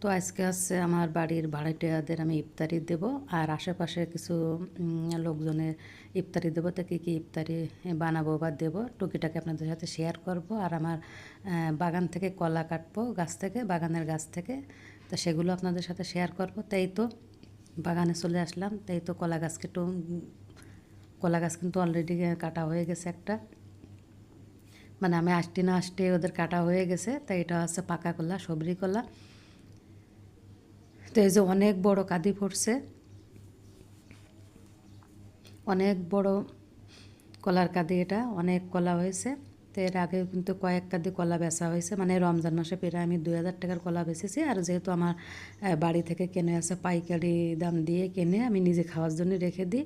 তো আজকে হচ্ছে আমার বাড়ির ভাড়াটিয়াদের আমি ইফতারি দেব, আর আশেপাশে কিছু লোকজনের ইফতারি দেবো, তো কী কী ইফতারি বানাবো বা দেবো, টুকিটাকে আপনাদের সাথে শেয়ার করব। আর আমার বাগান থেকে কলা কাটবো গাছ থেকে, বাগানের গাছ থেকে, তো সেগুলো আপনাদের সাথে শেয়ার করব। তাই তো বাগানে চলে আসলাম, তাই তো কলা গাছ একটু কলা গাছ কিন্তু অলরেডি কাটা হয়ে গেছে একটা। মানে আমি আসতে না আসতে ওদের কাটা হয়ে গেছে তাই এটা হচ্ছে পাকা কলা, সবরি কলা। তো এই যে অনেক বড় কাঁদি পড়ছে। অনেক বড় কলার কাঁদি এটা, অনেক কলা হয়েছে। তো এর আগে কিন্তু কয়েক কাঁদি কলা বেচা হয়েছে। মানে রমজান মাসে প্রায় আমি দুই হাজার টাকার কলা বেচেছি। আর যেহেতু আমার বাড়ি থেকে কেনে আছে পাইকারি দাম দিয়ে কেনে, আমি নিজে খাওয়ার জন্য রেখে দিই।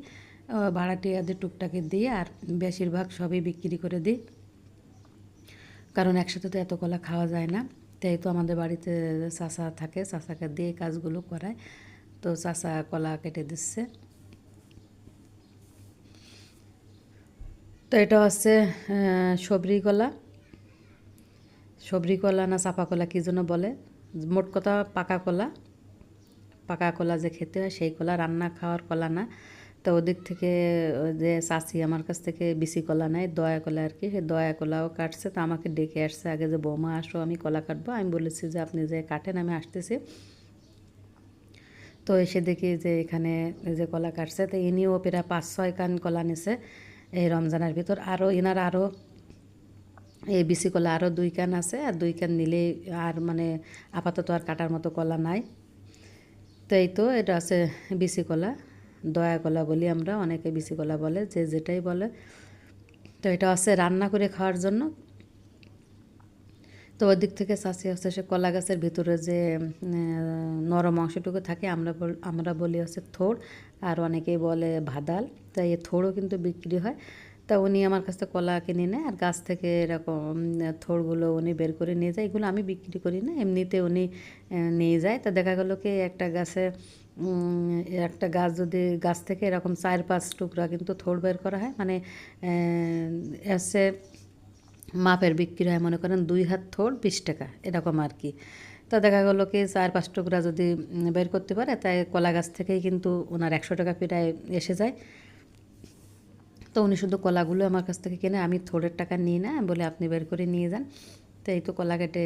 ভাড়াটিয়াদের টুকটাকে দিই আর বেশিরভাগ সবই বিক্রি করে দিই। কারণ একসাথে তো এত কলা খাওয়া যায় না। তাই তো আমাদের বাড়িতে চাষা থাকে, চাষাকে দিয়ে কাজগুলো করায়। তো চাষা কলা কেটে দিচ্ছে। তো এটা হচ্ছে সবরি কলা। সবরি কলা না চাপা কলা কী জন্য বলে? মোট কথা পাকা কলা। পাকা কলা যে খেতে হয় সেই কলা, রান্না খাওয়ার কলা না। তো ওদিক থেকে যে চাচি আমার কাছ থেকে বিসি কলা নেয়, দয়া কলা আর কি। সেই দয়া কলাও কাটছে, তো আমাকে ডেকে আসছে, আগে যে বৌমা আসো, আমি কলা কাটবো। আমি বলেছি যে আপনি যে কাটেন, আমি আসতেছি। তো এসে দেখি যে এখানে যে কলা কাটছে, তো ইনিও প্রায় পাঁচ ছয় কান কলা নিছে এই রমজানের ভিতর। আরও এনার আরও এই বিসি কলা আরও দুই কান আছে, আর দুই কান নিলেই আর মানে আপাতত আর কাটার মতো কলা নাই। তো এই তো, এটা আছে বিসি কলা। দয়া কলা বলি আমরা, অনেকে বিসি কলা বলে, যে যেটাই বলে। তো এটা আছে রান্না করে খাওয়ার জন্য। তো ওদিক থেকে চাষি হচ্ছে সে কলা গাছের ভিতরে যে নরম অংশটুকু থাকে, আমরা আমরা বলি হচ্ছে থোড়, আর অনেকেই বলে ভাদাল। তাই এই থোড়ও কিন্তু বিক্রি হয়। তা উনি আমার কাছ থেকে কলা কিনে নেয়, আর গাছ থেকে এরকম থোড়গুলো উনি বের করে নিয়ে যায়। এগুলো আমি বিক্রি করি না, এমনিতে উনি নিয়ে যায়। তা দেখা গেলো কি একটা গাছে একটা গাছ যদি গাছ থেকে এরকম চার পাঁচ টুকরা কিন্তু থোড় বের করা হয় মানে এসে মাপের বিক্রি হয়, মনে করেন দুই হাত থোড় বিশ টাকা, এরকম আর কি। তো দেখা গেলো কি চার পাঁচ টুকরা যদি বের করতে পারে, তাই কলা গাছ থেকেই কিন্তু ওনার একশো টাকা প্রায় এসে যায়। তো উনি শুধু কলাগুলো আমার কাছ থেকে কিনে, আমি থোড়ের টাকা নিই না বলে আপনি বের করে নিয়ে যান। তো এই তো কলা কেটে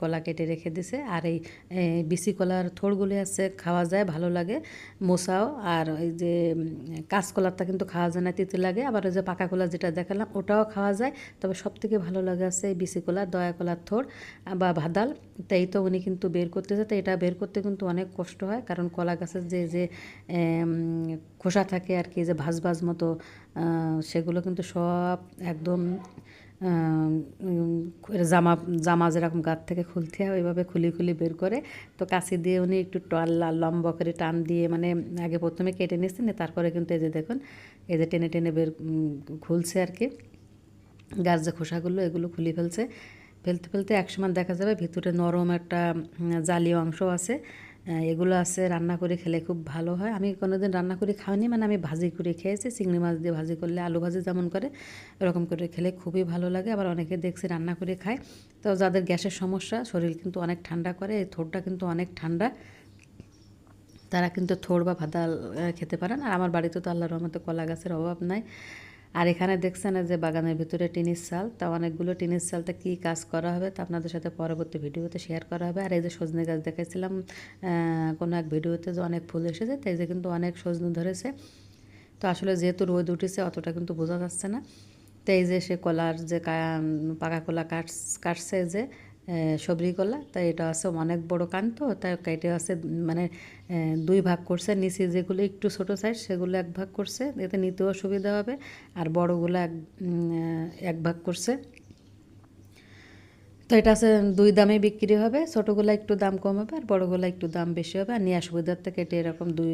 কলা কেটে রেখে দিছে। আর এই এই বিসি কলার থোড়গুলি আছে, খাওয়া যায়, ভালো লাগে। মোসাও আর ওই যে কাঁচকলারটা কিন্তু খাওয়া যায় না, তিতে লাগে। আবার ওই যে পাকা কলা যেটা দেখালাম, ওটাও খাওয়া যায়। তবে সব থেকে ভালো লাগে আছে এই বিসি কলা, দয়া কলার থোড় বা ভাদাল। তো এই তো উনি কিন্তু বের করতেছে। তো এটা বের করতে কিন্তু অনেক কষ্ট হয়। কারণ কলা গাছের যে যে খোসা থাকে আর কি, যে ভাজ ভাজ মতো সেগুলো কিন্তু সব একদম জামা জামা যেরকম গাত থেকে খুলতে হয়, ওইভাবে খুলি খুলি বের করে, তো কাছে দিয়ে উনি একটু টাল লম্বা করে টান দিয়ে মানে আগে প্রথমে কেটে নিয়েছেন তারপরে কিন্তু এই যে দেখুন, এই যে টেনে টেনে বের খুলছে আর কি। গাছ যে খোসাগুলো, এগুলো খুলে ফেলছে। ফেলতে ফেলতে একসময় দেখা যাবে ভিতরে নরম একটা জালি অংশ আছে। এগুলো আছে রান্না করে খেলে খুব ভালো হয়। আমি কোনোদিন রান্না করে খাইনি মানে আমি ভাজি করে খেয়েছি। চিংড়ি মাছ দিয়ে ভাজি করলে আলু ভাজি যেমন করে এরকম করে খেলে খুবই ভালো লাগে। আবার অনেকে দেখছি রান্না করে খায়। তো যাদের গ্যাসের সমস্যা শরীর কিন্তু অনেক ঠান্ডা করে এই থোড়টা কিন্তু অনেক ঠান্ডা। তারা কিন্তু থোড় বা ভাদা আহ, খেতে পারেন আর আমার বাড়িতে তো আল্লাহর রহমতে কলা গাছের অভাব নাই। আর এখানে দেখছেন যে বাগানের ভিতরে টিনের চাল তা অনেকগুলো টিনের চালটা কি কাজ করা হবে তা আপনাদের সাথে পরবর্তী ভিডিওতে শেয়ার করা হবে। আর এই যে সজনে গাছ দেখাইছিলাম আহ, কোনো এক ভিডিওতে যে অনেক ফুল এসেছে তাই যে কিন্তু অনেক সজনে ধরেছে। তো আসলে যেহেতু রোদ উঠেছে অতটা কিন্তু বোঝা যাচ্ছে না। তো এই যে সে কলার যে পাকা কলা কাট কাটছে যে এ, সবরি কলা তাই এটা আছে অনেক বড় কান তো তাই কেটে আছে মানে দুই ভাগ করছে নিচে যেগুলো একটু ছোট সাইজ সেগুলো এক ভাগ করছে এতে নিতেও সুবিধা হবে আর বড়গুলো এক এক ভাগ করছে। তো এটা আছে দুই দামে বিক্রি হবে ছোটোগুলো একটু দাম কম হবে আর বড়গুলো একটু দাম বেশি হবে আর নিয়ে সুবিধার থেকে এটা এরকম দুই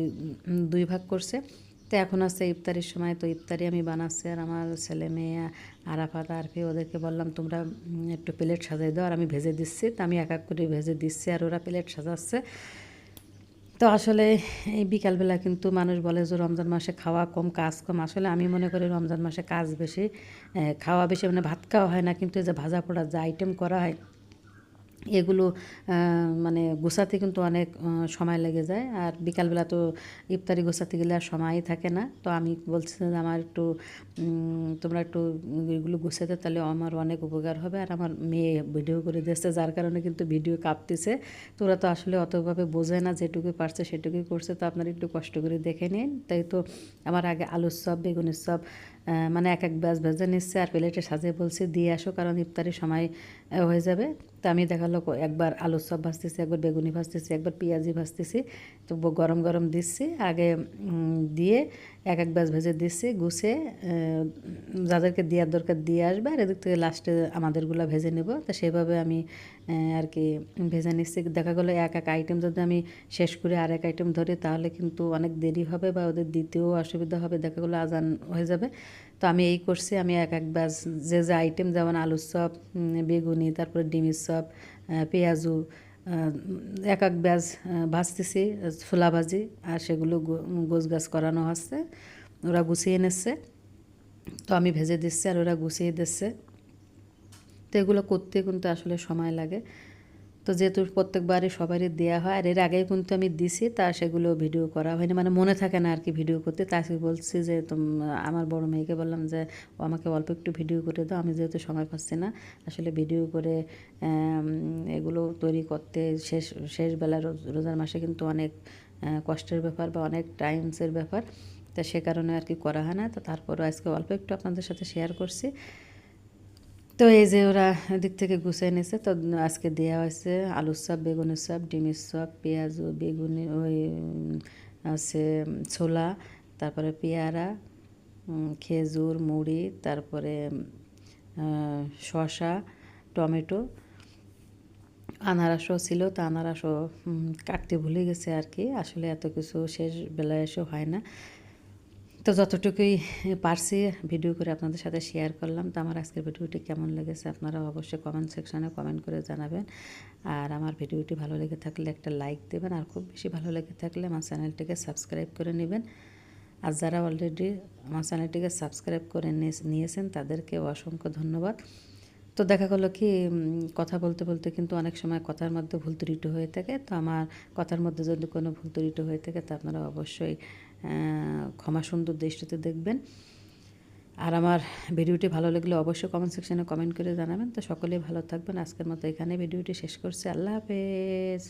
দুই ভাগ করছে। তো এখন আসছে ইফতারির সময়, তো ইফতারি আমি বানাচ্ছি আর আমার ছেলে মেয়ে আরাফাত, আরফি, ওদেরকে বললাম, তোমরা একটু প্লেট সাজাই দাও। আর আমি ভেজে দিচ্ছি, তো আমি এক এক করে ভেজে দিচ্ছি আর ওরা প্লেট সাজাচ্ছে। তো আসলে এই বিকালবেলা কিন্তু মানুষ বলে যে রমজান মাসে খাওয়া কম, কাজ কম। আসলে আমি মনে করি রমজান মাসে কাজ বেশি খাওয়া বেশি মানে ভাত খাওয়া হয় না, কিন্তু এই যে ভাজা পোড়া যা আইটেম করা হয় এগুলো মানে গোছাতে কিন্তু অনেক সময় লেগে যায়। আর বিকালবেলা তো ইফতারি গোছাতে গেলে আর সময়ই থাকে না। তো আমি বলছি আমার একটু তোমরা একটু এগুলো গোছাতে তাহলে আমার অনেক উপকার হবে। আর আমার মেয়ে ভিডিও করে দিচ্ছে যার কারণে কিন্তু ভিডিও কাঁপতেছে। তো ওরা তো আসলে অতভাবে বোঝে না যেটুকু পারছে সেটুকুই করছে। তো আপনারা একটু কষ্ট করে দেখে নিন। তাই তো আমার আগে আলুর চপ বেগুনের আহ, মানে এক এক ব্যাস ভেজে নিচ্ছে আর প্লেটে সাজিয়ে বলছে, দিয়ে আসো কারণ ইফতারির সময় হয়ে যাবে। তো আমি দেখাল একবার আলুর চপ ভাজতেছি, একবার বেগুনি ভাজতেছি, একবার পেঁয়াজি ভাজতেছি। তো গরম গরম দিচ্ছি, আগে দিয়ে এক এক ব্যাস ভেজে দিচ্ছি, গুছে যাদেরকে দেওয়ার দরকার দিয়ে আসবে আর এদিক থেকে লাস্টে আমাদেরগুলো ভেজে নেব। তো সেভাবে আমি আর কি ভেজে নিচ্ছি দেখা গেলো এক এক আইটেম যদি আমি শেষ করে আর এক আইটেম ধরি, তাহলে কিন্তু অনেক দেরি হবে বা ওদের দিতেও অসুবিধা হবে, দেখা গেলো আজান হয়ে যাবে। তো আমি এই করছি, আমি এক এক ব্যাস যে যে আইটেম যেমন আলুর চপ বেগুনি, তারপরে ডিমের চপ পেঁয়াজু এক এক ব্যাজ ভাজতেছি, ছোলা ভাজি, আর সেগুলো গোছ গাছ করানো হচ্ছে, ওরা গুছিয়ে নিচ্ছে। তো আমি ভেজে দিচ্ছি আর ওরা গুছিয়ে দিচ্ছে। তো এগুলো করতে কিন্তু আসলে সময় লাগে। তো যেহেতু প্রত্যেকবারই সবারই দেওয়া হয়, আর এর আগেই কিন্তু আমি দিছি, তা সেগুলো ভিডিও করা হয়নি। মানে মনে থাকে না আর কি ভিডিও করতে। তাকে বলছি যে আমার বড় মেয়েকে বললাম যে, ও আমাকে অল্প একটু ভিডিও করে দাও। আমি যেহেতু সময় পাচ্ছি না, আসলে ভিডিও করে এগুলো তৈরি করতে শেষ শেষ বেলা রোজ- রোজার মাসে কিন্তু অনেক কষ্টের ব্যাপার বা অনেক টাইমসের ব্যাপার। তা সে কারণে আর কি করা হয় না। তো তারপরও আজকে অল্প একটু আপনাদের সাথে শেয়ার করছি। তো এই যে ওরা দিক থেকে গুছিয়ে নিয়েছে, তো আজকে দেওয়া হয়েছে আলুর চপ বেগুনের চপ ডিমের চপ পেঁয়াজ বেগুনি, ওই আছে ছোলা, তারপরে পেয়ারা খেজুর, মুড়ি, তারপরে শসা, টমেটো, আনারসও ছিল, তো আনারসও কাটতে ভুলে গেছে আর কি। আসলে এত কিছু শেষ বেলায় এসে হয় না। তো যতটুকুই পারছি ভিডিও করে আপনাদের সাথে শেয়ার করলাম। তো আমার আজকের ভিডিওটি কেমন লেগেছে আপনারা অবশ্যই কমেন্ট সেকশনে কমেন্ট করে জানাবেন। আর আমার ভিডিওটি ভালো লেগে থাকলে একটা লাইক দেবেন। আর খুব বেশি ভালো লেগে থাকলে আমার চ্যানেলটিকে সাবস্ক্রাইব করে নেবেন। আর যারা অলরেডি আমার চ্যানেলটিকে সাবস্ক্রাইব করে নিয়েছেন, তাদেরকে অসংখ্য ধন্যবাদ। তো দেখা গেলো কি কথা বলতে বলতে কিন্তু অনেক সময় কথার মধ্যে ভুল ত্রুটি হয়ে থাকে। তো আমার কথার মধ্যে যদি কোনো ভুল ত্রুটি হয়ে থাকে, তা আপনারা অবশ্যই ক্ষমা সুন্দর দৃষ্টিতে দেখবেন। আর আমার ভিডিওটি ভালো লাগলে অবশ্যই কমেন্ট সেকশানে কমেন্ট করে জানাবেন। তো সকলেই ভালো থাকবেন। আজকের মতো এখানে ভিডিওটি শেষ করছি। আল্লাহ হাফেজ।